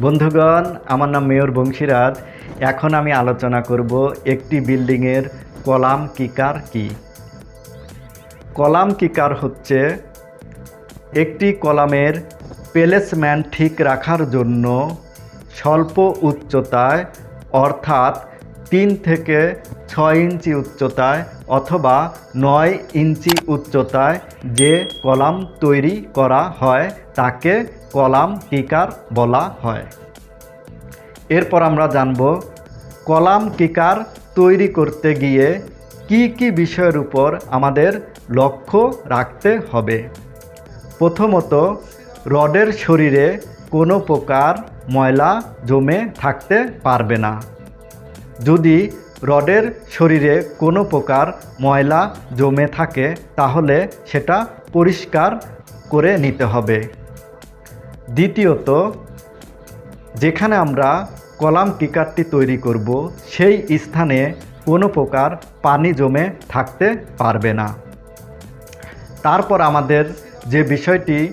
বন্ধুগণ, আমার নাম মেয়র বংশীরাজ। এখন আমি আলোচনা করব একটি বিল্ডিংয়ের কলাম কিকার কি? কলাম কিকার হচ্ছে? একটি কলামের প্লেসমেন্ট ঠিক রাখার জন্য স্বল্প উচ্চতায়, অর্থাৎ তিন থেকে ছয় ইঞ্চি উচ্চতায় অথবা নয় ইঞ্চি উচ্চতায় যে কলাম তৈরি করা হয়, তাকে কলাম কিকার বলা হয়। এরপর আমরা জানব কলাম কিকার তৈরি করতে গিয়ে কি কি বিষয়ের উপর আমাদের লক্ষ্য রাখতে হবে। প্রথমত, রডের শরীরে কোনো প্রকার ময়লা জমে থাকতে পারবে না। যদি রডের শরীরে কোনো প্রকার ময়লা জমে থাকে, তাহলে সেটা পরিষ্কার করে নিতে হবে। দ্বিতীয়ত, যেখানে আমরা কলাম কিকারটি তৈরি করব, সেই স্থানে কোনো প্রকার পানি জমে থাকতে পারবে না। তারপর আমাদের যে বিষয়টি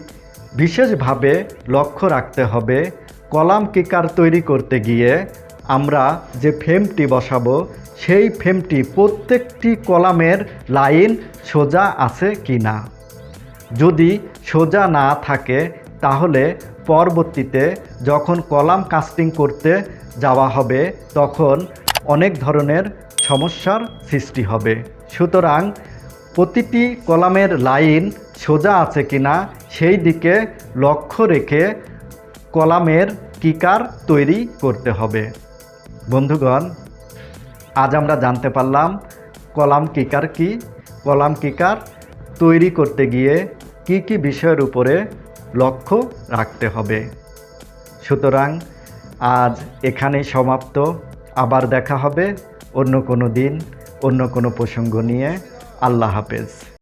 বিশেষভাবে লক্ষ্য রাখতে হবে, কলাম কিকার তৈরি করতে গিয়ে আমরা যে ফ্রেমটি বসাবো, সেই ফ্রেমটি প্রত্যেকটি কলামের লাইন সোজা আছে কি না? যদি সোজা না থাকে, তাহলে পরবর্তীতে যখন কলাম কাস্টিং করতে যাওয়া হবে, তখন অনেক ধরনের সমস্যার সৃষ্টি হবে। সুতরাং প্রতিটি কলামের লাইন সোজা আছে কিনা সেই দিকে লক্ষ্য রেখে কলামের কিকার তৈরি করতে হবে। বন্ধুগণ, আজ আমরা জানতে পারলাম কলাম কিকার কি। কলাম কিকার তৈরি করতে গিয়ে কি কি বিষয়ের উপরে লক্ষ্য রাখতে হবে। সুতরাং আজ এখানেই সমাপ্ত। আবার দেখা হবে অন্য কোনো দিন, অন্য কোনো প্রসঙ্গ নিয়ে। আল্লাহ হাফেজ।